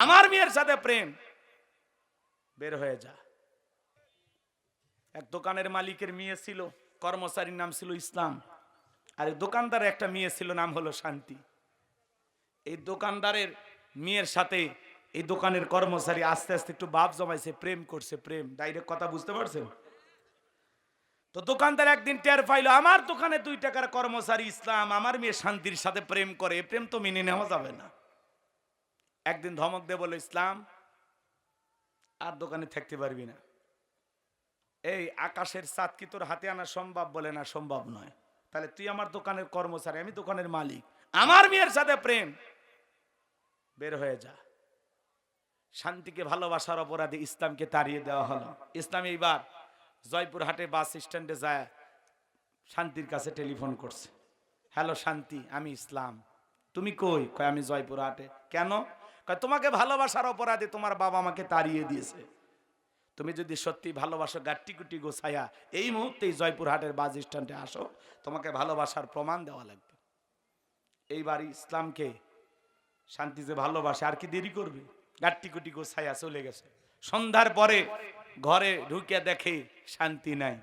আমার মেয়ের সাথে প্রেম। বের হয়ে যা। এক দোকানের মালিকের মেয়ে ছিল, কর্মচারীর নাম ছিল ইসলাম। আর এই দোকানদারের একটা মেয়ে ছিল, নাম হলো শান্তি। এই দোকানদারের মেয়ের সাথে এই দোকানের কর্মচারী আস্তে আস্তে একটু বাপ জমাইছে, প্রেম করছে, প্রেম। ডাইরেক্ট কথা বুঝতে পারছেন? তো দোকানদার একদিন টের পাইলো, আমার দোকানে দুই টাকার কর্মচারী ইসলাম, আমার মেয়ে শান্তির সাথে প্রেম করে। প্রেম তো মেনে নেওয়া যাবে না। একদিন ধমক দে বলে ইসলাম, আর দোকানে থাকতে পারবি না। এই আকাশের চাঁদ কি তোর হাতে আনা সম্ভব বলে না সম্ভব নয়। তাহলে তুই আমার দোকানের কর্মচারী, আমি দোকানের মালিক। আমার মেয়ের সাথে প্রেম। বের হয়ে যা। শান্তিকে ভালোবাসার অপরাধে ইসলামকে তাড়িয়ে দেওয়া হলো। ইসলাম এইবার জয়পুরহাটে বাস স্ট্যান্ডে যায়, শান্তির কাছে টেলিফোন করছে। হ্যালো শান্তি, আমি ইসলাম। তুমি কই? কয়, আমি জয়পুরহাটে কেন? তোমাকে ভালোবাসার অপরাধে তোমার বাবা আমাকে তাড়িয়ে দিয়েছে। তুমি যদি সত্যি ভালোবাসো গাট্টি কুটি গোছায়া, এই মুহূর্তেই জয়পুরহাটের বাস স্ট্যান্ডে আসো, তোমাকে ভালোবাসার প্রমাণ দেওয়া লাগবে। এইবার ইসলামকে শান্তি যে ভালোবাসে, আর কি দেরি করবে? গাট্টি কুটি গোছায়া চলে গেছে। সন্ধ্যার পরে ঘরে ঢুকে দেখে শান্তি নাই।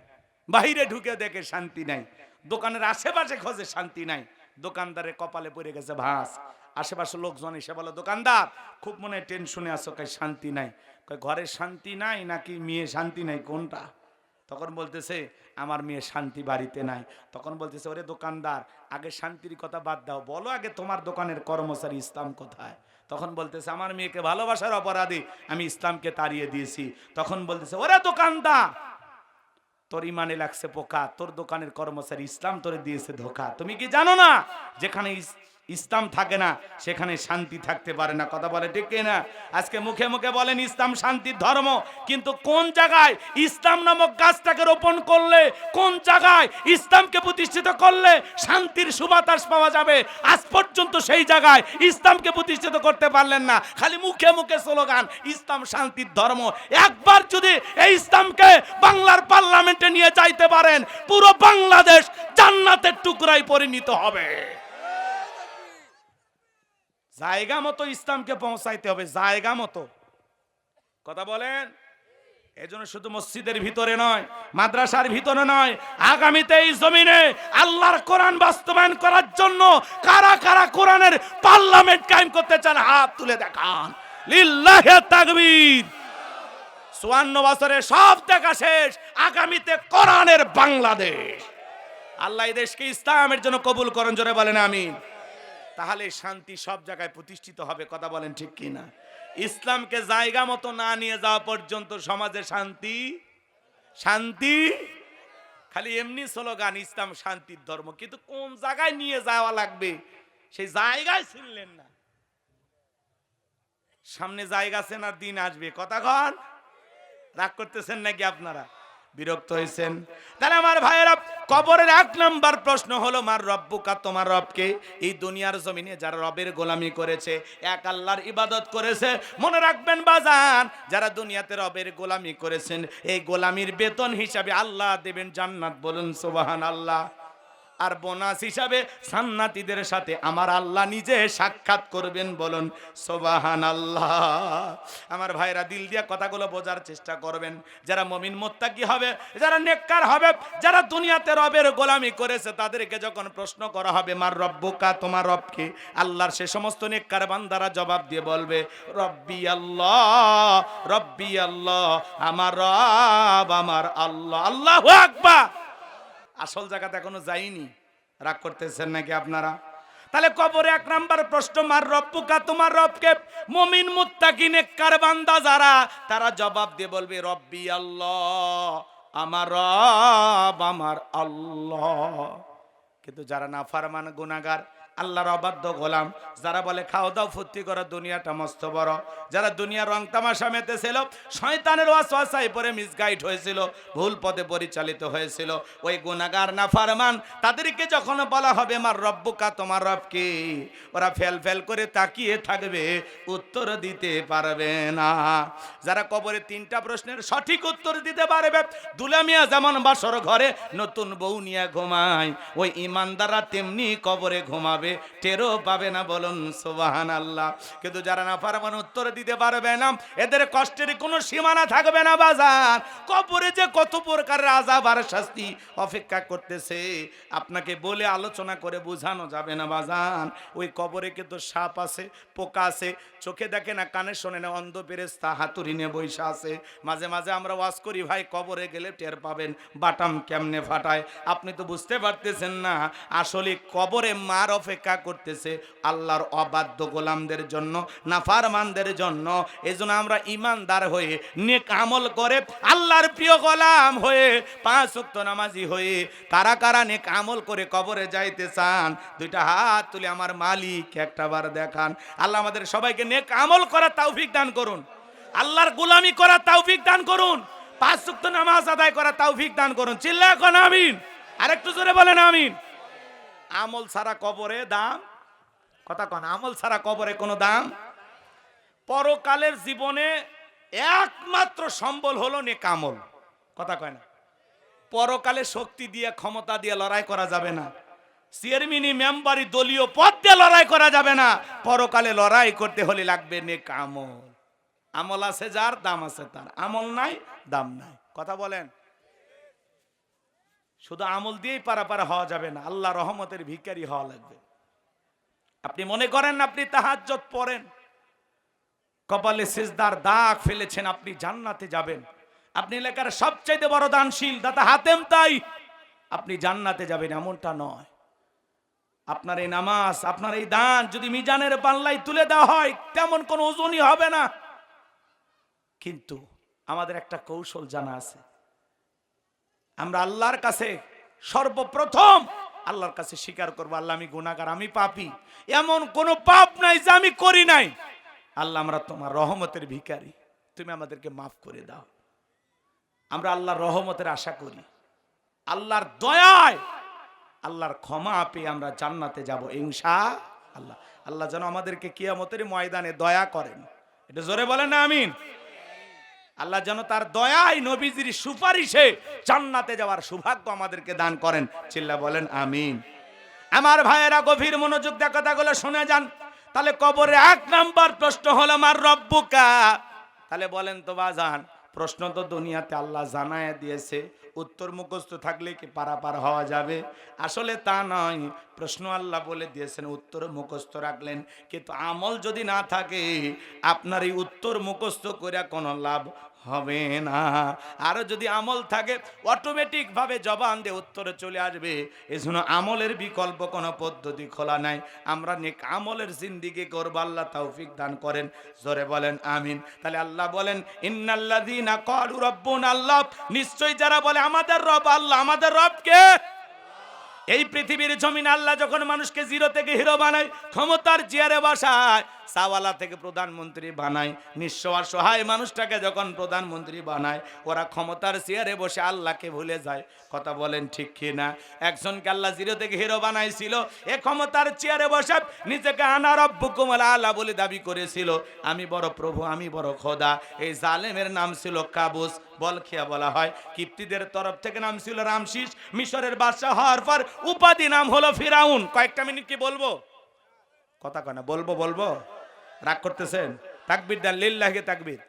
বাইরে ঢুকে দেখে শান্তি নাই। দোকানের আশেপাশে খোঁজে শান্তি নাই। দোকানদারের কপালে পড়ে গেছে ভাস আশেপাশে লোকজন এসে বলো, দোকানদার, খুব মনে টেনশনে আছো কয় শান্তি নাই। কয়, ঘরে শান্তি নাই নাকি মেয়ে শান্তি নাই, কোনটা? তখন বলতেছে, আমার মেয়ে শান্তি বাড়িতে নাই। তখন বলতেছে, ওরে দোকানদার, আগে শান্তির কথা বাদ দাও, বলো আগে তোমার দোকানের কর্মচারী ইসলাম কোথায়? তখন বলতেছে, আমার মেয়েকে ভালোবাসার অপরাধী আমি ইসলামকে তাড়িয়ে দিয়েছি। তখন বলতেছে, ওরে দোকানদার, তোর ইমানে লাগছে পোকা, তোর দোকানের কর্মচারী ইসলাম তোরে দিয়েছে ধোকা। তুমি কি জানো না, যেখানে ইসলাম থাকে না, সেখানে শান্তি থাকতে পারে না। কথা বলে ঠিক না আজকে মুখে মুখে বলেন ইসলাম শান্তির ধর্ম, কিন্তু কোন জায়গায় ইসলাম নামক গাছটাকে রোপণ করলে, কোন জায়গায় ইসলামকে প্রতিষ্ঠিত করলে শান্তির সুবাতাস পাওয়া যাবে? আজ পর্যন্ত সেই জায়গায় ইসলামকে প্রতিষ্ঠিত করতে পারলেন না। খালি মুখে মুখে স্লোগান, ইসলাম শান্তির ধর্ম। একবার যদি এই ইসলামকে বাংলার পার্লামেন্টে নিয়ে যাইতে পারেন, পুরো বাংলাদেশ জান্নাতের টুকরায় পরিণত হবে। জায়গা মতো ইসলামকে পৌঁছাইতে হবে, জায়গা মতো। কথা বলেন? এজন্য শুধু মসজিদের ভিতরে নয়, মাদ্রাসার ভিতরে নয়, আগামীতে এই জমিনে আল্লাহর কোরআন বাস্তবায়ন করার জন্য কারা কারা কোরআনের পার্লামেন্ট কায়েম করতে চান, হাত তুলে দেখান। লিল্লাহে তাকবীর। চুয়ান্ন বছরে সব দেখা শেষ, আগামীতে কোরআনের বাংলাদেশ। আল্লাহ দেশকে ইসলামের জন্য কবুল করুন, জোরে বলেন, আমিন। তাহলে শান্তি সব জায়গায় প্রতিষ্ঠিত হবে, কথা বলেন ঠিক কি না ইসলামকে জায়গা মতো না নিয়ে যাওয়া পর্যন্ত সমাজে শান্তি? শান্তি? খালি এমনি স্লোগান, ইসলাম শান্তির ধর্ম, কিন্তু কোন জায়গায় নিয়ে যাওয়া লাগবে? সেই জায়গায় ছিলেন না। সামনে জায়গা চেনার দিন আসবে? কথা কন। রাগ করতেছেন নাকি আপনারা? বিরক্ত হয়েছেন। তাহলে আমার ভাইয়েরা, কবরের এক নাম্বার প্রশ্ন হলো, মার রব্বুকা, তোমার রবকে? এই দুনিয়ার জমিনে যারা রবের গোলামি করেছে, এক আল্লাহর ইবাদত করেছে, মনে রাখবেন বাজান, যারা দুনিয়াতে রবের গোলামি করেছেন, এই গোলামির বেতন হিসাবে আল্লাহ দেবেন জান্নাত বলুন সোবাহান আল্লাহ আর বোনাস হিসাবে সান্নাতীদের সাথে আমার আল্লাহ নিজে সাক্ষাৎ করবেন বলুন সোবাহান আল্লাহ আমার ভাইরা দিল দিয়া কথাগুলো বোঝার চেষ্টা করবেন। যারা মমিন মোত্তাকি হবে, যারা নেককার হবে, যারা দুনিয়াতে রবের গোলামি করেছে, তাদেরকে যখন প্রশ্ন করা হবে, মার রব্বুকা, তোমার রবকে আল্লাহর সে সমস্ত নেককার বান্দারা জবাব দিয়ে বলবে, রব্বি আল্লাহ রব্বি আল্লাহ, আমার রব, আমার আল্লাহ আল্লাহ আকবার। আসল জায়গাতে এখনও যাইনি। রাগ করতেছেন নাকি আপনারা? তাহলে কবরে এক নাম্বার প্রশ্ন, মার রব্বুকা তোমার রবকে মুমিন মুত্তাকি নেককার বান্দা যারা? তারা জবাব দিয়ে বলবে, রব্বি আল্লাহ, আমার রব, আমার আল্লাহ। কিন্তু যারা না ফারমান গুনাগার আল্লাহর অবাধ্য গোলাম। যারা বলে, খাও দাও, ফুর্তি করো, দুনিয়াটা মস্ত বড়। যারা দুনিয়ার রং তামাশা মেতেছিল, শয়তানের ওয়াসওয়াসায় পরে মিসগাইড হয়েছিল, ভুল পথে পরিচালিত হয়েছিল। ওই গুনাগার না ফারমান তাদেরকে যখন বলা হবে, মার রব্বুকা, তোমার রবকে ওরা ফেল ফেল করে তাকিয়ে থাকবে, উত্তর দিতে পারবে না। যারা কবরে তিনটা প্রশ্নের সঠিক উত্তর দিতে পারবে, দুলামিয়া যেমন বাসর ঘরে, নতুন বউ নিয়ে ঘুমায়। ওই ইমানদাররা তেমনি কবরে ঘুমাবে। হবে টেরও পাবে না বলুন সোবাহান আল্লাহ কিন্তু যারা না পারবেন উত্তর দিতে পারবে না। এদের কষ্টের কোনো সীমানা থাকবে না বাজার। কবরে যে কত প্রকারের আজাব আর শাস্তি অপেক্ষা করতেছে, আপনাকে বলে আলোচনা করে বোঝানো যাবে না বাজান ওই কবরে কিন্তু সাপ আছে, পোকা আছে, চোখে দেখে না, কানে শোনে না, অন্ধ পেরেস্তা হাতুড়ি নিয়ে বৈশা আছে। মাঝে মাঝে আমরা ওয়াজ করি, ভাই, কবরে গেলে টের পাবেন, বাটাম কেমনে ফাটায়? আপনি তো বুঝতে পারতেছেন না, আসলে কবরে মার অপেক্ষা করতেছে আল্লাহর অবাধ্য গোলামদের জন্য, নাফারমানদের জন্য। এই জন্য আমরা ইমানদার হয়ে নেক আমল করে আল্লাহর প্রিয় গোলাম হয়ে পাঁচ উক্ত নামাজি হয়ে কারা কারা নেক আমল করে কবরে যাইতে চান, দুইটা হাত তুলে আমার মালিক একটা বার দেখান। আল্লাহ আমাদের সবাইকে নেক আমল করা তৌফিক দান করুন। আল্লাহর গোলামি করা তৌফিক দান করুন। পাঁচ উক্ত নামাজ আদায় করার তৌফিক দান করুন। চিল্লা এখন আমিন। আরেকটু জোরে বলেন আমিন। আমল ছাড়া কবরে দাম? কথা কন, আমল ছাড়া কবরে কোনো দাম? পরকালের জীবনে একমাত্র সম্বল হলো নেক আমল। কথা কয় না। পরকালে শক্তি দিয়ে, ক্ষমতা দিয়ে লড়াই করা যাবে না। চেয়ারম্যানি মেম্বারি দলীয় পদ দিয়ে লড়াই করা যাবে না। পরকালে লড়াই করতে হলে লাগবে নেক আমল। আমল আছে যার, দাম আছে তার। আমল নাই, দাম নাই। কথা বলেন। শুধু আমল দিয়েই পারা পারা হওয়া যাবে না, আল্লাহ রহমতের ভিকারি হওয়া লাগবে। আপনি মনে করেন আপনি তাহাজ্জত পড়েন, কপালে সিজদার দাগ ফেলেছেন, আপনি জান্নাতে যাবেন। আপনি এলাকার সবচাইতে বড় দানশীল, দাতা হাতেম তাই, আপনি জান্নাতে যাবেন, এমনটা নয়। আপনার এই নামাজ, আপনার এই দান যদি মিজানের পাল্লাই তুলে দেওয়া হয়, তেমন কোনো ওজনই হবে না। কিন্তু আমাদের একটা কৌশল জানা আছে। আমরা আল্লাহর কাছে সর্বপ্রথম আল্লাহর কাছে স্বীকার করব, আল্লাহ আমি গুণাগার আমি পাপি। এমন কোনো পাপ নাই যে আমি করি নাই। আল্লাহ আমরা তোমার রহমতের ভিখারি। তুমি আমাদেরকে মাফ করে দাও। আমরা আল্লাহর রহমতের আশা করি। আল্লাহর দয়ায়, আল্লাহর ক্ষমা পেয়ে আমরা জান্নাতে যাব ইনশা আল্লাহ আল্লাহ যেন আমাদেরকে কিয়ামতের ময়দানে দয়া করেন। এটা জোরে বলেন না, আমিন। আল্লাহ যেন তার দয়ায় নবীজির সুপারিশে চান্নাতে যাওয়ার সৌভাগ্য আমাদেরকে দান করেন। চিল্লা বলেন, আমিন। আমার ভাইয়েরা, গভীর মনোযোগ দিয়ে কথাগুলো শুনে যান। তাহলে কবরে এক নাম্বার প্রশ্ন হলো আমার রব্বুকা? তাহলে বলেন তো, বাজান প্রশ্ন তো দুনিয়াতে আল্লাহ জানায় দিয়েছে। উত্তর মুখস্থ থাকলে কি পারাপার হওয়া যাবে? আসলে তা নয়। প্রশ্ন আল্লাহ বলে দিয়েছেন, উত্তর মুখস্থ রাখলেন। কিন্তু আমল যদি না থাকে, আপনার এই উত্তর মুখস্থ করে কোনো লাভ হবে না। আরও যদি আমল থাকে অটোমেটিক ভাবে জবান দিয়ে উত্তরে চলে আসবে। এজন্য আমলের বিকল্প কোনো পদ্ধতি খোলা নাই। আমরা নেক আমলের জিন্দিগি করব, আল্লাহ তৌফিক দান করেন। জোরে বলেন, আমিন। তাহলে আল্লাহ বলেন, ইন্নাল্লাযীনা ক্বালু রাব্বুনা আল্লাহ। নিশ্চয়ই যারা বলে, আমাদের রব আল্লাহ, আমাদের রব কে? এই পৃথিবীর জমিন আল্লাহ যখন মানুষকে জিরো থেকে হিরো বানায়, ক্ষমতার চেয়ারে বসায় সাওয়ালা থেকে প্রধানমন্ত্রী বানায়, নিঃস্ব আর সহায় মানুষটাকে যখন প্রধানমন্ত্রী বানায়, ওরা ক্ষমতার চেয়ারে বসে আল্লাহকে ভুলে যায়। কথা বলেন ঠিক কি না একজনকে আল্লাহ জিরো থেকে হিরো বানাইছিল, এ ক্ষমতার চেয়ারে বসে নিজেকে আনার অব্বুকুমল আল্লাহ বলে দাবি করেছিল। আমি বড় প্রভু, আমি বড় খোদা। এই জালেমের নাম ছিল কাবুস। বলখিয়া বলা হয়। কিপ্তিদের তরফ থেকে নাম ছিল রামশিস। মিশরের বাদশাহ হওয়ার পর উপাধি নাম হলো ফিরাউন। কয়েকটা মিনিট কি বলব? কথা কয় না, বলব বলব? রাগ করতেছেন? তাকবির দেন, লিল্লাহে তাকবির।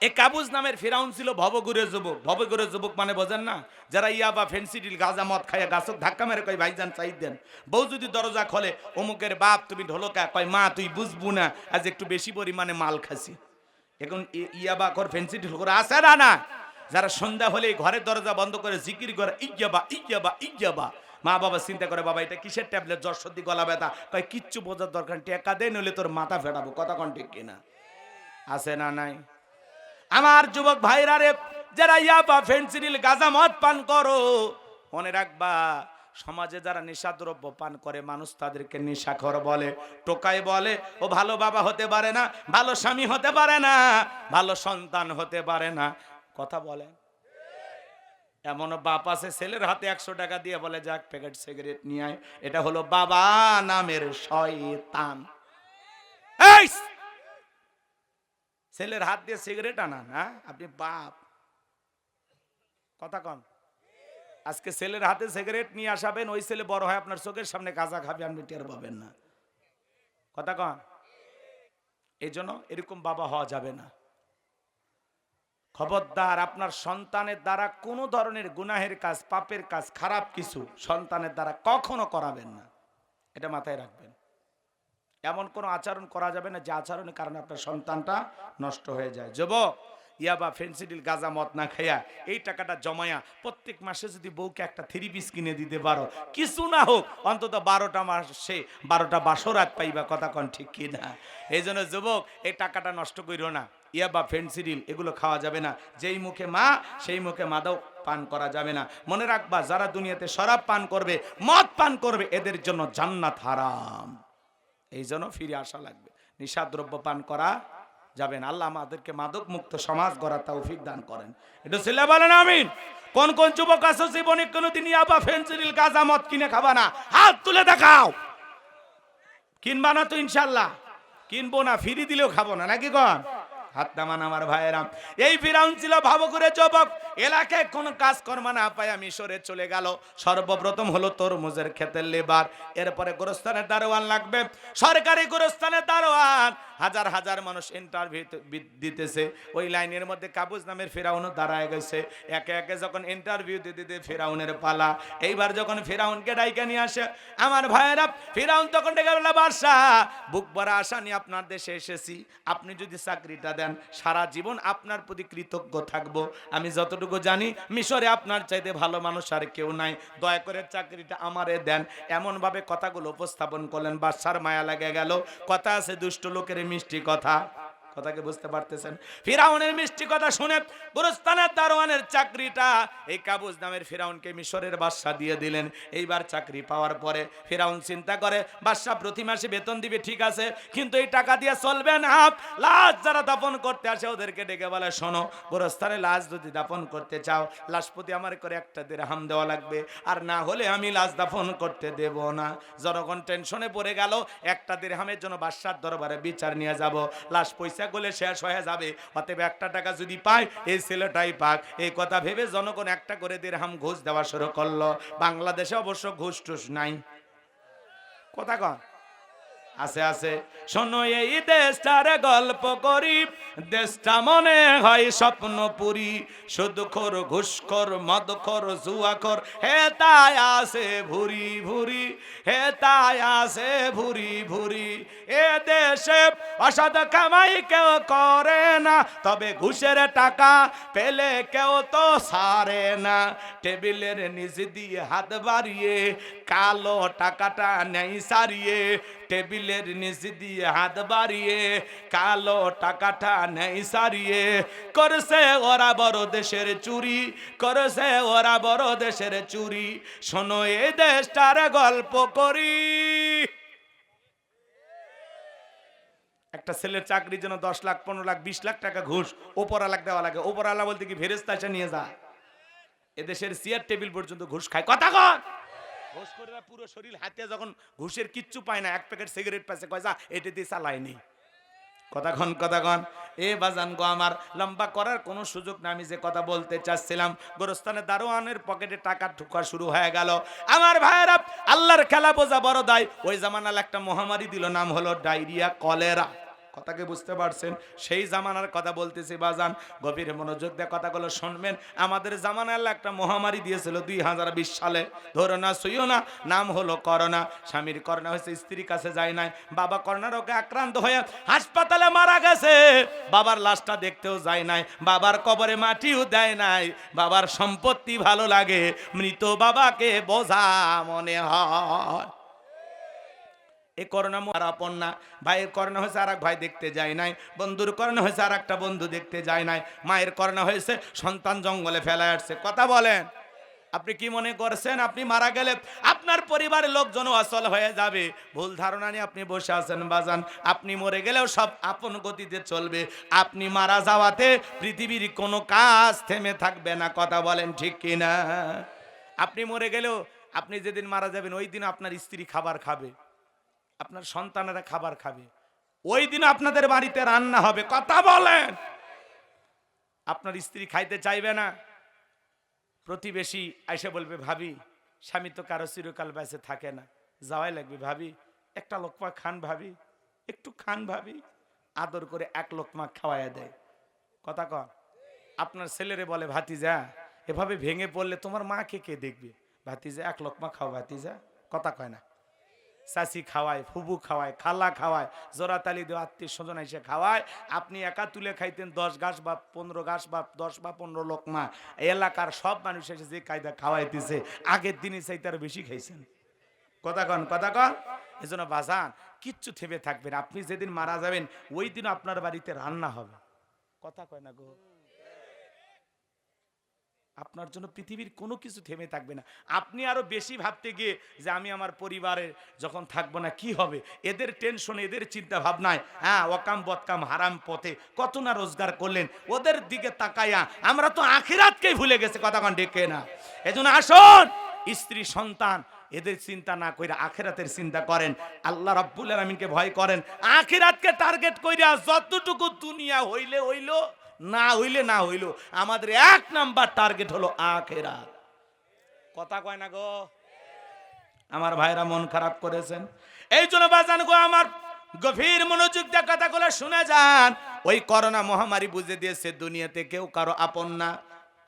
এ কাবুজ নামের ফিরাউন ছিল ভবগুরে যুবক। ভবগুরে যুবক মানে বোঝেন না? যারা ইয়া বা ফেন্সিডিল গাঁজা মদ খাইয়া গাছক ধাক্কা মেরে কয়, ভাইজান চাইদ দেন। বউ যদি দরজা খোলে, অমুকের বাপ, তুমি ঢোলকা। কয়, মা, তুই বুঝবু না, আজ একটু বেশি পরিমাণে মাল খাসি এখন ইয়া বা কর ফেন্সিডিল করে আসে না না? যারা সন্ধ্যা হলে ঘরের দরজা বন্ধ করে জিকির করে ইজ্ঞাবা ইজ্ঞাবা ইজ্ঞাবা মা বাবা চিন্তা করে, বাবা, এটা কিসের ট্যাবলেট? জ্বর, সর্দি, গলা ব্যথা? কয়, কিচ্ছু বোঝার দরকার টেকা দে, নইলে তোর মাথা ফেটাবো। কথা কন ঠিক কিনা? আছে না নাই? আমার যুবক ভাইরা রে, যারা ইয়াবা ফেন্সিডিল গাঁজা মদ পান করো, মনে রাখবা, সমাজে যারা নেশাদ্রব্য পান করে, মানুষ তাদেরকে নেশাখর বলে টোকাই বলে, ও ভালো বাবা হতে পারে না, ভালো স্বামী হতে পারে না, ভালো সন্তান হতে পারে না। কথা বলেন। এমন বাপ আছে, ছেলের হাতে একশো টাকা দিয়ে বলে, যাক, প্যাকেট সিগারেট নিয়ে আয়। এটা হলো বাবা নামের শয়তান। ছেলের হাত দিয়ে সিগারেট আনান হ্যাঁ? আপনি বাপ। কথা কন। আজকে ছেলের হাতে সিগারেট নিয়ে আসাবেন, ওই ছেলে বড় হয়, আপনার চোখের সামনে গাঁজা খাবে, আপনি টের পাবেন না। কথা কন। এই জন্য এরকম বাবা হওয়া যাবে না। খবরদার, আপনার সন্তানের দ্বারা কোনো ধরনের গুনাহের কাজ, পাপের কাজ, খারাপ কিছু সন্তানের দ্বারা কখনো করাবেন না। এটা মাথায় রাখবেন। এমন কোনো আচরণ করা যাবে না যে আচরণের কারণে আপনার সন্তানটা নষ্ট হয়ে যায়। যুবক, ইয়াবা, ফেন্সিডিল, গাজা মত না খাইয়া এই টাকাটা জমায়া প্রত্যেক মাসে যদি বউকে একটা থ্রি পিস কিনে দিতে পারো, কিছু না হোক, অন্তত বারোটা মাসে বারোটা বাসরাত পাইবা, কথা কন ঠিক কি না এই জন্য যুবক, এই টাকাটা নষ্ট করিও না। ইয়াবা ফেন্সিডিল এগুলো খাওয়া যাবে না। যেই মুখে মা, সেই মুখে মাদক পান করা যাবে না। মনে রাখবা, যারা দুনিয়াতে শরাব পান করবে, মদ পান করবে, এদের জন্য জান্নাত হারাম। এই জন্য ফিরে আসা লাগবে। নিশাদ্রব্য পান করা যাবেন আল্লাহ আমাদেরকে মাদক মুক্ত সমাজ গড়ার তৌফিক দান করেন। একটু ছেলে বলেন, আমিন। কোন কোন যুবক আছো জীবনে কোনোদিন ইয়াবা ফেন্সিডিল গাঁজা, মদ কিনে খাবা না? হাত তুলে দেখাও। কিনবা না তো ইনশাল্লাহ কিনবো না, ফিরি দিলেও খাব না, নাকি কন? হাত নামান আমার ভাইয়েরা। এই ফিরাউন ছিল ভাব করে যুবক এলাকায় কোন কাজ কর্ম না পায় মিশরে চলে গেল। সর্বপ্রথম হলো তরমুজের ক্ষেতের লেবার। এরপরে গোরস্থানের দারোয়ান লাগবে। সরকারি গোরস্থানের দারোয়ান। হাজার হাজার মানুষ ইন্টারভিউ দিতেছে। ওই লাইনের মধ্যে কাবুজ নামের ফেরাউনও দাঁড়ায় গেছে। একে একে যখন ইন্টারভিউ দিতে দিতে ফেরাউনের পালা। এইবার যখন ফেরাউনকে ডাইকে নিয়ে আসে, আমার ভাইয়েরা, ফেরাউন তখন ডেকে বলে বাদশাহ বুক ভরা আশা নিয়ে আপনার দেশে এসেছি। আপনি যদি চাকরিটা দেন, সারা জীবন আপনার প্রতি কৃতজ্ঞ থাকব। আমি যতটুকু জানি, মিশরে আপনার চাইতে ভালো মানুষ আর কেউ নাই। দয়া করে চাকরিটা আমারে দেন। এমনভাবে কথাগুলো উপস্থাপন করলেন, বাদশার মায়া লাগে গেল। কথা আছে দুষ্ট লোকের মিষ্টি কথা। কথাকে বুঝতে পারতেছেন। ফিরাউনের মিষ্টি কথা শুনে গুরুস্থানের দারোয়ানের চাকরিটা এই কাবুজ নামের ফিরাউনকে মিশরের বাদশা দিয়ে দিলেন। এইবার চাকরি পাওয়ার পরে ফিরাউন চিন্তা করে বাদশা প্রতি মাসে বেতন দিবে, ঠিক আছে, কিন্তু এই টাকা দিয়ে চলবে না। লাশ যারা দাপন করতে আসে, ওদেরকে ডেকে বলে, শোনো, গোরস্থানে লাশ যদি দাপন করতে চাও, লাশ প্রতি আমার করে একটা হাম দেওয়া লাগবে। আর না হলে আমি লাশ দাফন করতে দেব না। জনগণ টেনশনে পড়ে গেল, একটা হামের জন্য বাদশার দরবারে বিচার নিয়ে যাব। লাশ পয়সা গলে শেষ হয়ে যাবে। অতএব একটা টাকা যদি পায়, এই ছেলেটাই পাক। এই কথা ভেবে জনগণ একটা করে দেড়হাম ঘুষ দেওয়া শুরু করল। বাংলাদেশে অবশ্য ঘুষ টুস নাই। কথা কন। আছে আছে। শোনো, এই দেশটার গল্প করি। দেশটা মনে হয় স্বপ্ন পুরি সুদখোর, ঘুষখোর, মদখোর, জুয়াখোর। হে তাই আসে ভুরি ভুরি, হে তাই আসে ভুরি ভুরি। এ দেশে অসৎ কামাই কেউ করে না, তবে ঘুষের টাকা পেলে কেউ তো সারে না। টেবিলের নিচ দিয়ে হাত বাড়িয়ে কালো টাকাটা নেই সারিয়ে, টেবিলের নিচ দিয়ে হাত বাড়িয়ে, কালো টাকাটা নেই সারিয়ে। করছে ওরা বড় দেশের চুরি, করছে ওরা বড় দেশের চুরি। শোনো এই দেশটার গল্প করি। একটা ছেলের চাকরির জন্য দশ লাখ, পনেরো লাখ, বিশ লাখ টাকা ঘুষ ওপরালাক দেওয়া লাগে। ওপরালা বলতে কি ফেরেস্তা নিয়ে যা। এদেশের চেয়ার টেবিল পর্যন্ত ঘুষ খায়। কথা কন! ঘুষ করে পুরো শরীর হাতে যখন ঘুষের কিচ্ছু পায় না, এক প্যাকেট সিগারেট পাইছে কয়সা এটা দিয়ে চালায়নি কথাক্ষণ কথাক্ষণ এ বাজান গো আমার, লম্বা করার কোনো সুযোগ না, আমি যে কথা বলতে চাচ্ছিলাম, গোরস্থানে দারোয়ানের পকেটে টাকা ঢুকা শুরু হয়ে গেল। আমার ভাইয়েরা, আল্লাহর খেলা বোঝা বড় দায়। ওই জামানাল একটা মহামারী দিল, নাম হলো ডায়রিয়া, কলেরা। কথাকে বুঝতে পারছেন? সেই জামানার কথা বলতেছি, বাজান। গভীর মনোযোগ দিয়ে কথাগুলো শুনবেন। আমাদের জামানার একটা মহামারী দিয়েছিল দুই হাজার বিশ সালে। ধরো না সইও না। নাম হলো করোনা। স্বামীর করোনা হয়েছে, স্ত্রীর কাছে যায় নাই। বাবা করোনা রোগে আক্রান্ত হয়ে হাসপাতালে মারা গেছে। বাবার লাশটা দেখতেও যায় নাই। বাবার কবরে মাটিও দেয় নাই। বাবার সম্পত্তি ভালো লাগে। মৃত বাবাকে বোঝা মনে হয়। এই করোনা আর আপন না। ভাইয়ের করোনা হয়েছে আর এক ভাই দেখতে যায় নাই। বন্ধুর করোনা হয়েছে আর একটা বন্ধু দেখতে যায় নাই। মায়ের করোনা হয়েছে, সন্তান জঙ্গলে ফেলা আসছে। কথা বলেন। আপনি কি মনে করছেন? আপনি মারা গেলে আপনার পরিবারের লোকজন অচল হয়ে যাবে। ভুল ধারণা নিয়ে আপনি বসে আছেন, বাজান। আপনি মরে গেলেও সব আপন গতিতে চলবে। আপনি মারা যাওয়াতে পৃথিবীর কোনো কাজ থেমে থাকবে না। কথা বলেন ঠিক কিনা? আপনি মরে গেলেও আপনি যেদিন মারা যাবেন, ওই দিন আপনার স্ত্রী খাবার খাবে। আপনার সন্তানেরা খাবার খাবে। ওই দিন আপনাদের বাড়িতে রান্না হবে, কথা বলেন। আপনার স্ত্রী খাইতে চাইবে না। প্রতিবেশী এসে বলবে, ভাবি, স্বামী তো কারও চিরকাল বেঁচে থাকে না। যাওয়াই লাগবে, ভাবি। একটা লোকমা খান, ভাবি। একটু খান, ভাবি। আদর করে এক লোকমা খাওয়াইয়া দেয়। কথা কন। আপনার ছেলেরে বলে, ভাতিজা, এভাবে ভেঙে পড়লে তোমার মাকে কে দেখবে? ভাতিজা, এক লোকমা খাও, ভাতিজা। কথা কয় না। চাষি খাওয়ায়, ফুবু খাওয়ায়, খালা খাওয়ায়, জোড়াতালি দেওয়া আত্মীয় স্বজন এসে খাওয়ায়। আপনি একা তুলে খাইতেন দশ গাছ বা পনেরো গাছ বা দশ বা পনেরো লোকমা। এলাকার সব মানুষ এসে যে কায়দা খাওয়াইতেছে, আগের দিনই চাইতে আরও বেশি খাইছেন। কথা কন কথা কন। এই জন্য বাজান, কিচ্ছু থেমে থাকবেন আপনি যেদিন মারা যাবেন, ওই দিন আপনার বাড়িতে রান্না হবে। কথা কয় না গো? আপনার জন্য পৃথিবীর কোনো কিছু থেমে থাকবে না। আপনি আরও বেশি ভাবতে গিয়ে যে আমি আমার পরিবারের যখন থাকব না, কি হবে? এদের টেনশন এদের চিন্তা ভাবনায় হ্যাঁ ওকাম বদকাম, হারাম পথে কত না রোজগার করলেন, ওদের দিকে তাকাইয়া আমরা তো আখিরাতকেই ভুলে গেছে কথাক্ষণ ডেকে না এজন্য আসুন, স্ত্রী, সন্তান, এদের চিন্তা না কইরা আখেরাতের চিন্তা করেন। আল্লাহ রাব্বুল আলামিনকে ভয় করেন, আখেরাতকে টার্গেট কইরা যতটুকু দুনিয়া হইলে হইল না হইলে না হইল। আমাদের এক নাম্বার টার্গেট হলো আখেরাত। কথা কয় না গো? আমার ভাইরা মন খারাপ করেছেন। এই জন্য বাজান গো, আমার গভীর মনোযোগ দিয়ে কথাগুলো শুনে যান। ওই করোনা মহামারী বুঝে দিয়েছে দুনিয়াতে কেউ কারও আপন না।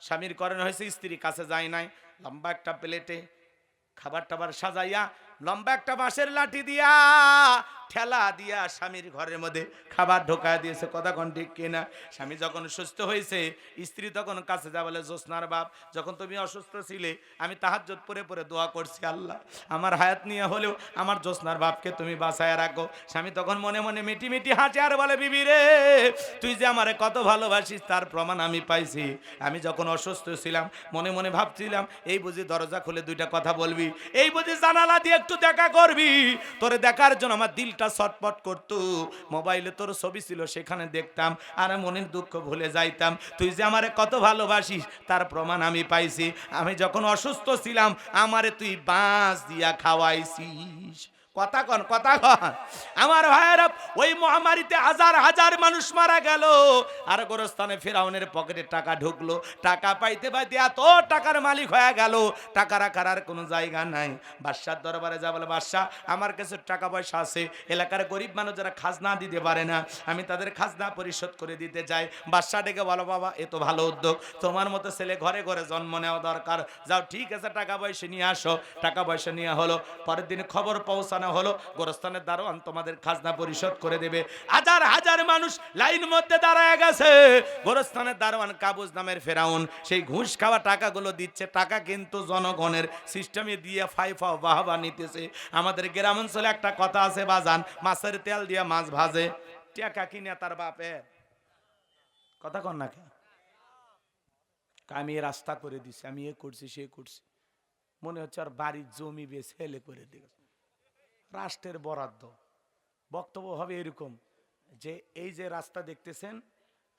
স্বামীর করোনা হয়েছে স্ত্রীর কাছে যায় নাই। লম্বা একটা প্লেটে খাবার টাবার সাজাইয়া, লম্বা একটা বাঁশের লাঠি দিয়া ঠেলা দিয়া স্বামীর ঘরের মধ্যে খাবার ঢোকায় দিয়েছে। কথা কোন ঠিক কিনা স্বামী যখন সুস্থ হয়েছে, স্ত্রী তখন কাছে যা বলে জোসনার বাপ, যখন তুমি অসুস্থ ছিলে, আমি তাহার তাহাজ্জত পরে পরে দোয়া করছি আল্লাহ। আমার হায়াত নিয়ে হলেও আমার জোসনার বাপকে তুমি বাঁচায় রাখো। স্বামী তখন মনে মনে মিটি মিটি হাঁচে আর বলে, বিবি রে, তুই যে আমারে কত ভালোবাসিস, তার প্রমাণ আমি পাইছি। আমি যখন অসুস্থ ছিলাম, মনে মনে ভাবছিলাম, এই বুঝি দরজা খুলে দুইটা কথা বলবি? এই বুঝি জানালা দিয়ে একটু দেখা করবি? তোরে দেখার জন্য আমার দিলটা ছটপট করতো। মোবাইলে তোর ছবি ছিল, সেখানে দেখতাম। আর মনের দুঃখ ভুলে যাইতাম। তুই যে আমারে কত ভালোবাসিস, তার প্রমাণ আমি পাইছি। আমি যখন অসুস্থ ছিলাম, আমারে তুই বাঁশ দিয়া খাওয়াইছিস। কথা কন কথা কন। আমার ভাইয়েরা, ওই মহামারীতে হাজার হাজার মানুষ মারা গেল। আর গোরস্থানে ফেরাউনের পকেটে টাকা ঢুকলো। টাকা পাইতে পাইতে এত টাকার মালিক হয়ে গেল। টাকা রাখার আর কোনো জায়গা নাই। বাদশার দরবারে যা বলে বাদশাহ আমার কাছে টাকা পয়সা আছে। এলাকার গরিব মানুষ যারা খাজনা দিতে পারে না, আমি তাদের খাজনা পরিশোধ করে দিতে চাই। বাদশাহ ডেকে বলো, বাবা, এ তো ভালো উদ্যোগ। তোমার মতো ছেলে ঘরে ঘরে জন্ম নেওয়া দরকার। যাও, ঠিক আছে, টাকা পয়সা নিয়ে আসো। টাকা পয়সা নিয়ে হলো। পরের দিন খবর পৌঁছানো হলো, গোরস্থানের দারোয়ান তোমাদের খাজনা পরিশোধ করে দেবে। হাজার হাজার মানুষ লাইন মধ্যে দাঁড়ায় গেছে। গোরস্থানের দারোয়ান কাবুজ নামের ফেরাউন, সেই ঘুষ খাওয়া টাকাগুলো দিচ্ছে, টাকা কিন্তু জনগণের সিস্টেমে দিয়ে ফাইফা বাহবা নিতেছে। আমাদের গ্রাম অঞ্চলে একটা কথা আছে, বাজান, মাছের তেল দিয়ে মাছ ভাজে। টাকা কিনে তার বাপের কথা কন না কেন আমি রাস্তা করে দিছি, আমি এ করছি, সে করছি। মনে হচ্ছে আর বাড়ির জমি বেছে হেলে করে দিল রাষ্ট্রের বরাদ্দ। বক্তব্য হবে এরকম যে, এই যে রাস্তা দেখতেছেন,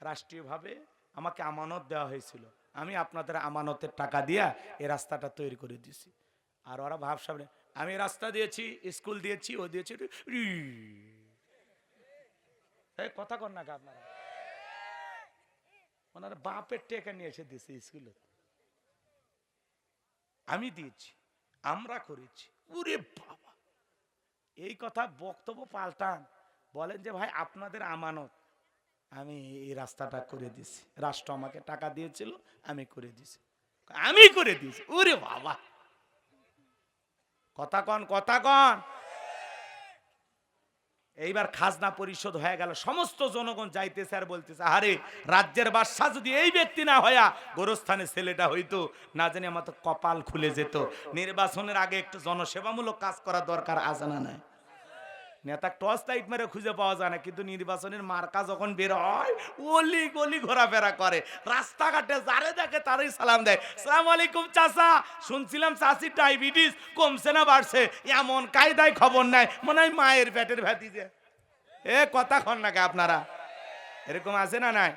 রাষ্ট্রীয়ভাবে আমাকে আমানত দেওয়া হয়েছিল। আমি আপনাদের আমানতের টাকা দিয়া এই রাস্তাটা তৈরি করে দিয়েছি। আর ওরা ভাবসাব আমি রাস্তা দিয়েছি, স্কুল দিয়েছি, ও দিয়েছি। কথা কর না আপনারা। ওনার বাপের টেকা নিয়ে এসে দিয়েছে স্কুলে। আমি দিয়েছি, আমরা করেছি। উরে বাবা! এই কথা বক্তব্য পাল্টান। বলেন যে, ভাই, আপনাদের আমানত আমি এই রাস্তাটা করে দিছি রাষ্ট্র আমাকে টাকা দিয়েছিল, আমি করে দিছি আমি করে দিয়েছি। ওরে বাবা! কথা কন কথা কন। এইবার খাজনা পরিশোধ হয়ে গেল। সমস্ত জনগণ যাইতেছে আর বলতেছে আরে রাজ্যের বাদশাহ যদি এই ব্যক্তি না হইয়া গোরস্থানে ছেলেটা হইতো, না জানি আমার তো কপাল খুলে যেত। নির্বাচনের আগে একটু জনসেবামূলক কাজ করা দরকার আছে না নাই। নেতা টর্চ লাইট মেরে খুঁজে পাওয়া যায় না, কিন্তু নির্বাচনের মার্কা যখন বের হয়, অলি গলি ঘোরাফেরা করে। রাস্তাঘাটে যারে দেখে তারই সালাম দেয়। সালাম আলাইকুম চাচা, শুনছিলাম চাষির ডায়াবেটিস কমছে না বাড়ছে, এমন কায়দায় খবর নাই, মনে হয় মায়ের পেটের ভ্যাতিছে এ, কথা খন নাকি আপনারা? এরকম আছে না নাই?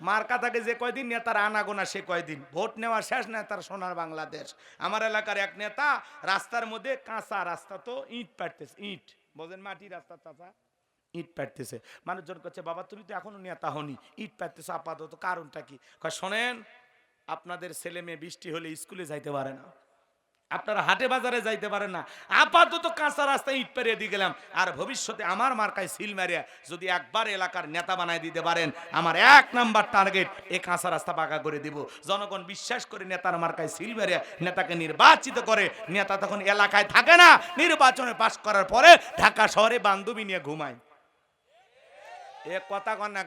মার্কা থাকে যে কয়দিন, নেতার আনাগোনা সে কয়দিন। ভোট নেওয়া শেষ নেতার সোনার বাংলাদেশ। আমার এলাকার এক নেতা, রাস্তার মধ্যে কাঁচা রাস্তা তো ইট পাটতেছে ইট। বোঝেন মাটি রাস্তা চাচা। ইট পাড়তেছে। মানুষজন করছে বাবা, তুমি তো এখনও নেতা হনি ইট পাড়তেছো, আপাতত কারণটা কি? শোনেন, আপনাদের ছেলে মেয়ে বৃষ্টি হলে স্কুলে যাইতে পারে না। আপনারা হাটে বাজারে যাইতে পারেন না। আপাতত কাঁচা রাস্তায় ইট পেরিয়ে দিয়ে গেলাম। আর ভবিষ্যতে আমার মার্কায় সিল মারিয়া যদি একবার এলাকার নেতা বানায় দিতে পারেন, আমার এক নাম্বার টার্গেট এই কাঁচা রাস্তা পাকা করে দিব। জনগণ বিশ্বাস করে নেতার মার্কায় সিল মারিয়া নেতাকে নির্বাচিত করে, নেতা তখন এলাকায় থাকে না। নির্বাচনে পাশ করার পরে ঢাকা শহরে বান্ধবী নিয়ে ঘুমায়। এ কথা কন না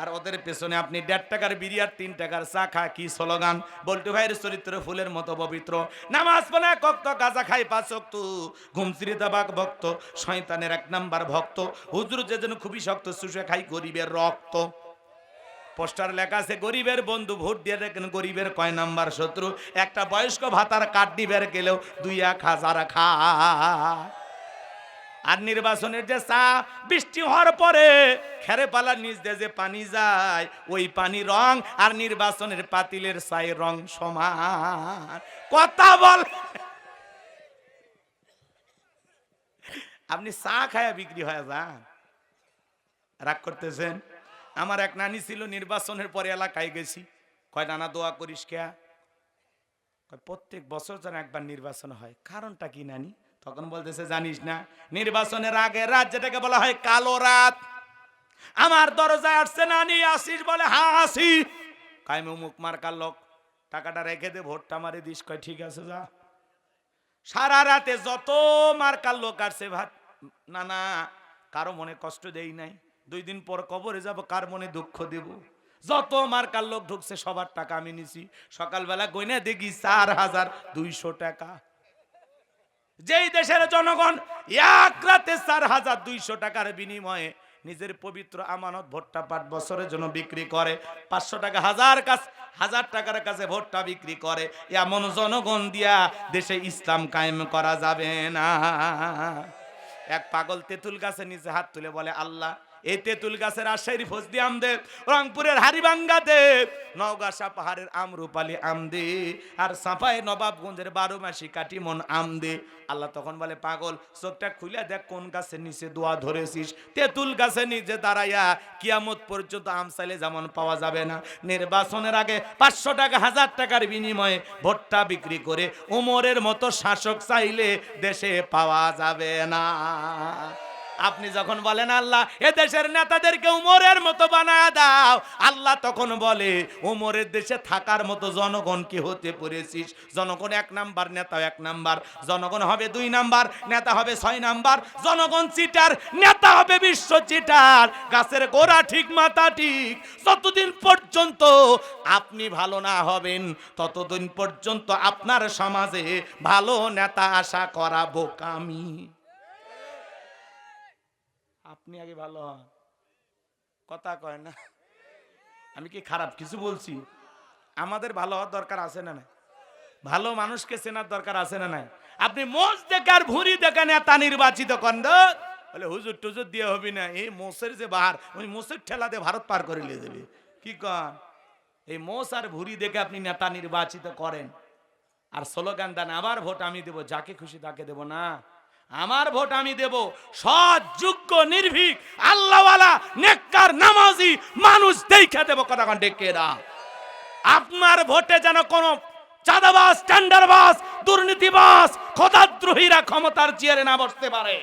আর ওদের পেছনে আপনি দেড় টাকার বিড়ি আর তিন টাকার চা খা কি স্লোগান? বল্টু ভাইয়ের চরিত্র ফুলের মতো পবিত্র। নামাজ পড়ে, কক্ত গাজা খাই পাচক ঘুমসিরি দাবাক ভক্ত, শয়তানের এক নাম্বার ভক্ত। হুজুর যে যেন খুবই শক্ত, শুষে খাই গরিবের রক্ত। পোস্টার লেখা আছে, গরিবের বন্ধু, ভোট দিয়ে দেখেন গরিবের কয় নাম্বার শত্রু। একটা বয়স্ক ভাতার কাঠ দিবের গেলেও দুই এক হাজার খা আর নির্বাচনের যে চা, বৃষ্টি হওয়ার পরে খেরে পালার নিচ দিয়ে যে পানি যায়, ওই পানি রং আর নির্বাচনের পাতিলের চাই রং সমান। কথা বল। আপনি চা খায়া বিক্রি হয়ে যান। রাগ করতেছেন? আমার এক নানি ছিল, নির্বাচনের পরে এলাকায় গেছি। কয়, নানা, দোয়া করিস কে প্রত্যেক বছর যেন একবার নির্বাচন হয়। কারণটা কি নানি? তখন বলতেছে, জানিস না, নির্বাচনের আগে রাত যেটাকে বলা হয় কালো রাত, আমার দরজায় আসছে নানি আসিস বলে, হা, আসি। কাইমে মুখ মার্কার লোক, টাকাটা রেখে দে, ভোটটা মারে দিস। কয়, ঠিক আছে, যা। সারা রাতে যত মার্কার লোক আসছে, ভাত, না না, কারও মনে কষ্ট দেই নাই। দুই দিন পর কবরে যাব, কার মনে দুঃখ দেব? যত মার্কার লোক ঢুকছে, সবার টাকা আমি নিছি। সকালবেলা গইনা দেখি, চার হাজার দুইশো টাকা। যেই দেশের জনগণ এক রাতে চার হাজার দুইশো টাকার বিনিময়ে নিজের পবিত্র আমানত ভোটটা পাঁচ বছরের জন্য বিক্রি করে, পাঁচশো টাকা হাজার কাছ হাজার টাকার কাছে ভোটটা বিক্রি করে, এমন জনগণ দিয়া দেশে ইসলাম কায়েম করা যাবে না। এক পাগল তেঁতুল গাছে নিজে হাত তুলে বলে, আল্লাহ এই তেঁতুল গাছের রাজশাহীর ফজদি আমদে রংপুরের হারিবাঙ্গা দেব নওগাঁ পাহাড়ের আমরুপালি আমদে আর সাফাই নবাবগঞ্জের বারো মাসি কাটিমন আমদে আল্লাহ তখন বলে, পাগল, চোখটা খুলে দেখ কোন গাছের নিচে দোয়া ধরেছিস। তেঁতুল গাছের নিচে দাঁড়াইয়া কিয়ামত পর্যন্ত আম চাইলে যেমন পাওয়া যাবে না। নির্বাচনের আগে পাঁচশো টাকা, হাজার টাকার বিনিময়ে ভোটটা বিক্রি করে উমরের মতো শাসক চাইলে দেশে পাওয়া যাবে না। আপনি যখন বলেন আল্লাহ, এ দেশের নেতাদেরকে উমরের মতো বানায় দাও, আল্লাহ তখন বলে, উমরের দেশে থাকার মতো জনগণ কি হতে পড়েছিস জনগণ এক নাম্বার নেতা এক নাম্বার। জনগণ হবে দুই নাম্বার, নেতা হবে ছয় নাম্বার। জনগণ চিটার, নেতা হবে বিশ্ব চিটার। গাছের গোড়া ঠিক, মাথা ঠিক। যতদিন পর্যন্ত আপনি ভালো না হবেন, ততদিন পর্যন্ত আপনার সমাজে ভালো নেতা আশা করা বোকামি আপনি আগে ভালো হন। কথা কয় না। আমি কি খারাপ? কিছু বলছি? আমাদের ভালো হওয়ার দরকার আছে না ভালো মানুষকে চেনার দরকার আছে না নাই? আপনি মোষ দেখার ভুঁড়ি দেখা নেতা নির্বাচিত কন্দ বলে, হুজুর টুজুর দিয়ে হবি না। এই মোষের যে বাহার, ওই মোষের ঠেলাতে ভারত পার করে নিয়ে দেবে কি কন? এই মোষ আর ভুঁড়ি দেখে আপনি নেতা নির্বাচিত করেন। আর স্লোগান দেন, আবার ভোট আমি দেব, যাকে খুশি তাকে দেব না। আমার ভোট আমি দেব। সৎ, যোগ্য, নির্ভীক, আল্লাহওয়ালা, নেককার, নামাজি মানুষ দেখে দেব কথা ডেকে না আপনার ভোটে যেন কোনো চাঁদাবাস টেন্ডারবাস দুর্নীতিবাস খোদাদ্রোহীরা ক্ষমতার চেয়ারে না বসতে পারে।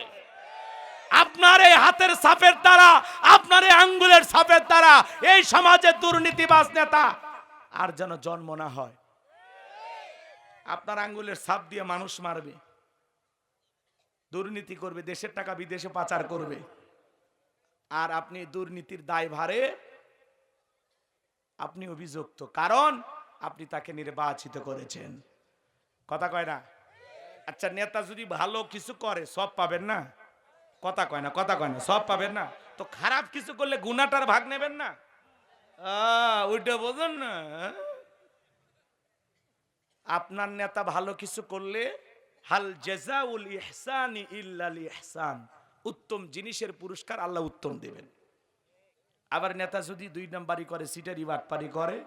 আপনার এই হাতের সাপের দ্বারা আপনার এই আঙ্গুলের সাপের দ্বারা এই সমাজে দুর্নীতিবাস নেতা আর যেন জন্ম না হয়। আপনার আঙ্গুলের সাপ দিয়ে মানুষ মারবে। দুর্নীতি করবে, দেশের টাকা বিদেশে পাচার করবে। আর আপনি দুর্নীতির দায় ভারে আপনি অভিযুক্ত, কারণ আপনি তাকে নির্বাচিত করেছেন। কথা কয় না? আচ্ছা নেতা যদি ভালো কিছু করে, সব পাবেন না? কথা কয় না, কথা কয় না, সব পাবেন না? তো খারাপ কিছু করলে গুনাটার ভাগ নেবেন না? ওইটা বোঝেন না? আপনার নেতা ভালো কিছু করলে হাল জেজাউল ইহসানি ইল্লাল ইহসান। উত্তম জিনিসের পুরস্কার আল্লাহ উত্তম দেবেন। আবার নেতা যদি দুই নাম্বারি করে, সিটারি বাটপারি করে,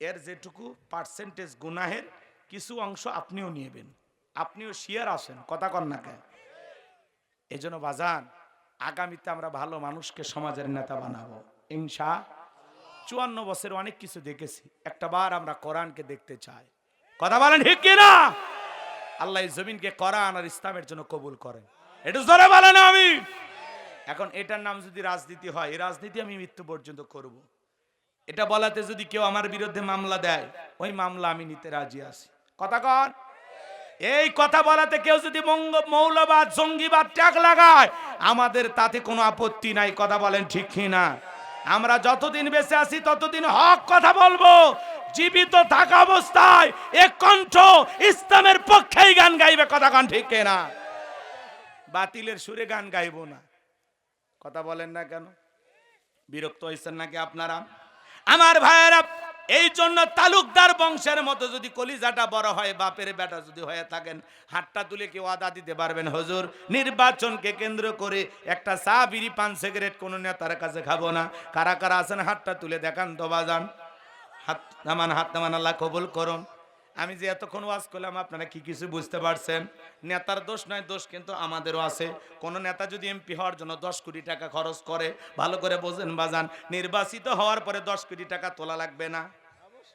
এর যেটুকু পার্সেন্টেজ গুনাহের কিছু অংশ আপনিও নিয়েবেন। আপনিও শিয়ার আসেন কথা কন না কে এজন্য বাজান, আগামীতে আমরা ভালো মানুষকে সমাজের নেতা বানাবো। ইনশা চুয়ান্ন বছর অনেক কিছু দেখেছি। একটা বার আমরা কোরআনকে দেখতে চাই। কথা বলেন ঠিক কিনা? আল্লাহ এই জমিনকে কোরআন আর ইসলামের জন্য কবুল করেন। একটু জোরে বলেন আমি এখন এটার নাম যদি রাজনীতি হয়, এই রাজনীতি আমি মৃত্যু পর্যন্ত করব। এটা বলাতে যদি কেউ আমার বিরুদ্ধে মামলা দেয়, ওই মামলা আমি নিতে রাজি আছি। কথা কর এই কথা বলাতে কেউ যদি মৌলবাদ, জঙ্গিবাদ, ট্যাগ লাগায়, আমাদের তাতে কোনো আপত্তি নাই। কথা বলেন ঠিক না আমরা যতদিন বেঁচে আছি, ততদিন হক কথা বলব। জীবিত থাকা অবস্থায় এক কণ্ঠ ইসলামের পক্ষেই গান গাইবে। কথা কন ঠিক না বাতিলের সুরে গান গাইব না। কথা বলেন না কেন? বিরক্ত হয়েছেন নাকি আপনারা? আমার ভাইয়েরা, এই জন্য তালুকদার বংশের মতো যদি কলিজাটা বড় হয়, বাপের বেটা যদি হয়ে থাকেন, হাতটা তুলে কেউ আদা দিতে পারবেন? হজুর, নির্বাচনকে কেন্দ্র করে একটা চা, বিড়ি, পান, সিগারেট কোনো নেতার কাছে খাব না। কারা কারা আছেন? হাতটা তুলে দেখান তো বাজান। হাত নামান হাত নামান আল্লাহ কবুল করুন। আমি যে এতক্ষণ ওয়াজ করলাম, আপনারা কি কিছু বুঝতে পারছেন? নেতার দোষ নয়, দোষ কিন্তু আমাদেরও আছে। কোন নেতা যদি এমপি হওয়ার জন্য দশ কোটি টাকা খরচ করে, ভালো করে বোঝেন বাজান, নির্বাচিত হওয়ার পরে দশ কোটি টাকা তোলা লাগবে না।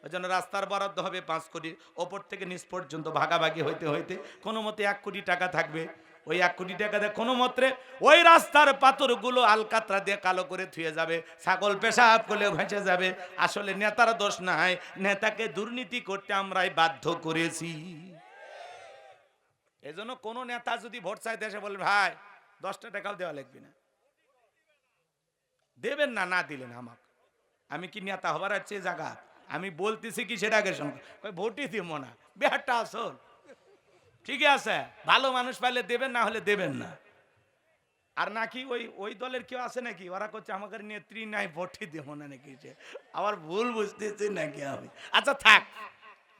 ওই জন্য রাস্তার বরাদ্দ হবে পাঁচ কোটি, ওপর থেকে নিচ পর্যন্ত ভাগাভাগি হইতে হইতে কোনো মতে এক কোটি টাকা থাকবে। ওই এক কোটি টাকা দিয়ে কোনো মতে ওই রাস্তার পাথরগুলো আলকাতরা দিয়ে কালো করে থুয়ে যাবে, ছাগল পেশাব করলে ভেসে যাবে। আসলে নেতার দোষ নাই, নেতাকে দুর্নীতি করতে আমরাই বাধ্য করেছি। এজন্য কোনো নেতা যদি ভোট চাইতে এসে বলে, ভাই, দশটা টাকাও দেওয়া লাগবে না। দেবেন না না দিলেন আমাকে। আমি কি নেতা হবার আছে জায়গা আমি বলতেছি কি সেটাকে শোন। কই ভোটই দিব না। বিহারটা আসল। ঠিকই আছে। ভালো মানুষ পাইলে দেবেন, না হলে দেবেন না। আর নাকি ওই ওই দলের কেউ আছে নাকি? ওরা করছে, আমাকে নেত্রী নাই ভোটই দেবো না নাকি আবার ভুল বুঝতেছি নাকি আমি। আচ্ছা থাক।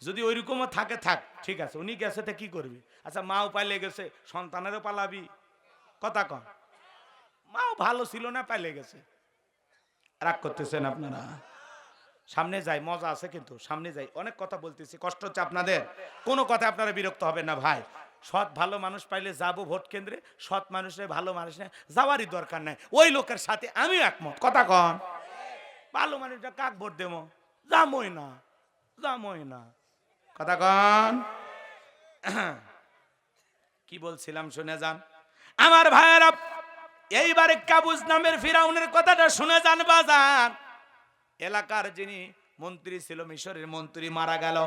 যদি ওইরকমও থাকে, থাক। ঠিক আছে, উনি গেছে তা কি করবি? আচ্ছা মাও পাইলে গেছে, সন্তানেরও পালাবি। কথা কন। মাও ভালো ছিল না, পাইলে গেছে। রাগ করতেছেন আপনারা? সামনে যাই, মজা আছে কিন্তু সামনে যাই। অনেক কথা বলতেছি, কষ্ট হচ্ছে আপনাদের। কোনো কথা আপনারা বিরক্ত হবেন না ভাই। সৎ ভালো মানুষ পাইলে যাব ভোট কেন্দ্রে, সৎ মানুষের ভালো মানুষ নেই যাওয়ারই দরকার নাই। ওই লোকের সাথে আমিও একমত। কথা কন। ভালো মানুষটা কাক ভোট দেবো? যামই না যামই না। কথা কন। কি বলছিলাম শুনে যান। আমার ভাইয়েরা, এইবারে কাবুজ নামের ফিরাউনের কথাটা শুনে যান বাজান। এলাকার যিনি মন্ত্রী ছিল, মিশরের মন্ত্রী মারা গেল,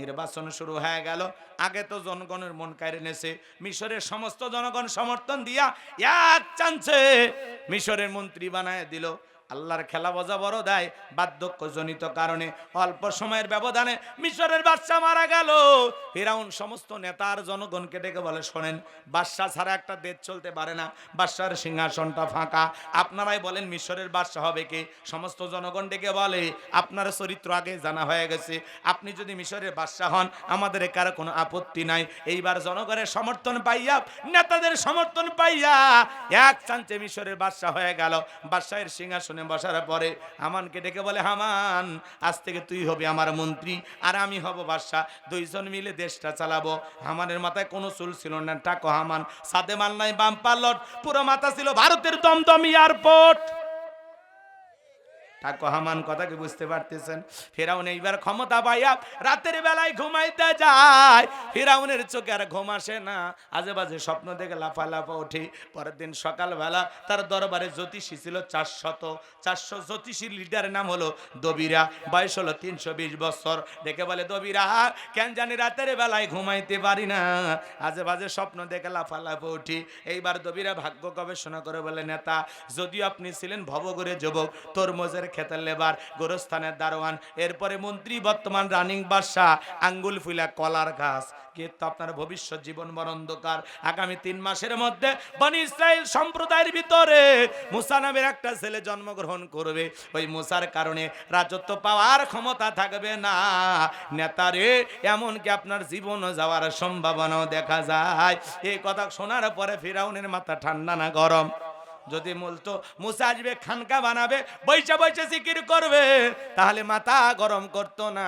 নির্বাচন শুরু হয়ে গেল। আগে তো জনগণের মন কাড়ে নেছে মিশরের সমস্ত জনগণ সমর্থন দিয়া এক চান্সে মিশরের মন্ত্রী বানায় দিল। আল্লাহর খেলা বোঝা বড় দেয়, বার্ধক্যজনিত কারণে। অল্প সময়ের ব্যবধানে মিশরের বাদশা মারা গেল। ফেরাউন সমস্ত নেতার জনগণকে ডেকে বলে, শোনেন বাদশা ছাড়া একটা দেশ চলতে পারে না। বাদশার সিংহাসনটা ফাঁকা। আপনারাই বলেন মিশরের বাদশা হবে কি? সমস্ত জনগণ ডেকে বলে, আপনার চরিত্র আগে জানা হয়ে গেছে। আপনি যদি মিশরের বাদশা হন, আমাদের কারও কোনো আপত্তি নাই। এইবার জনগণের সমর্থন পাইয়া, নেতাদের সমর্থন পাইয়া, এক চাঞ্চে মিশরের বাদশা হয়ে গেল। বাদশাহের সিংহাসনে বসার পরে হামানকে ডেকে বলে, হামান, আজ থেকে তুই হবি আমার মন্ত্রী আর আমি হব বাদশাহ। দুইজন মিলে দেশটা চালাবো। হামানের মাথায় কোনো চুল ছিল না। টাকো হামান সাদে মাল নাই বাম পার্লট পুরো মাথা ছিল ভারতের দমদম এয়ারপোর্ট। ঠাকুর হামান কথা কি বুঝতে পারতেছেন। ফেরাউন এইবার ক্ষমতা পাইয়া রাতের বেলায় ঘুমাইতে যায়। ফেরাউনের চোখে আর ঘুম আসে না। আজে বাজে স্বপ্ন দেখে লাফা লাফা ওঠে। পরের দিন সকালবেলা তার দরবারে জ্যোতিষী ছিল চারশত। চারশো জ্যোতিষী লিডারের নাম হলো দবিরা। বয়স হলো তিনশো বিশ বছর। দেখে বলে, দবিরা, কেন জানি রাতের বেলায় ঘুমাইতে পারি না? আজে বাজে স্বপ্ন দেখে লাফা লাফা উঠি এইবার দবিরা ভাগ্য গবেষণা করে বলে, নেতা, যদিও আপনি ছিলেন ভবগরে যুবক, তরমুজের খেতের লেবার, গোরস্থানের দারোয়ান, এরপরে মন্ত্রী বর্তমান রানিং বাদশাহ, আঙ্গুল ফুলা কলার গাছ কিন্তু আপনার ভবিষ্যৎ জীবন বড় আগামী তিন মাসের মধ্যে বনি ইসরায়েল সম্প্রদায়ের ভিতরে মুসা নামের একটা ছেলে জন্মগ্রহণ করবে। ওই মুসার কারণে রাজত্ব পাওয়ার ক্ষমতা থাকবে না। নেতারে, এমনকি আপনার জীবন যাওয়ার সম্ভাবনাও দেখা যায়। এই কথা শোনার পরে ফিরাউনের মাথা ঠান্ডা না গরম। যদি বলতো মুসা আসবে, খানকা বানাবে, বৈশা বৈশা সিকির করবে, তাহলে মাথা গরম করতো না।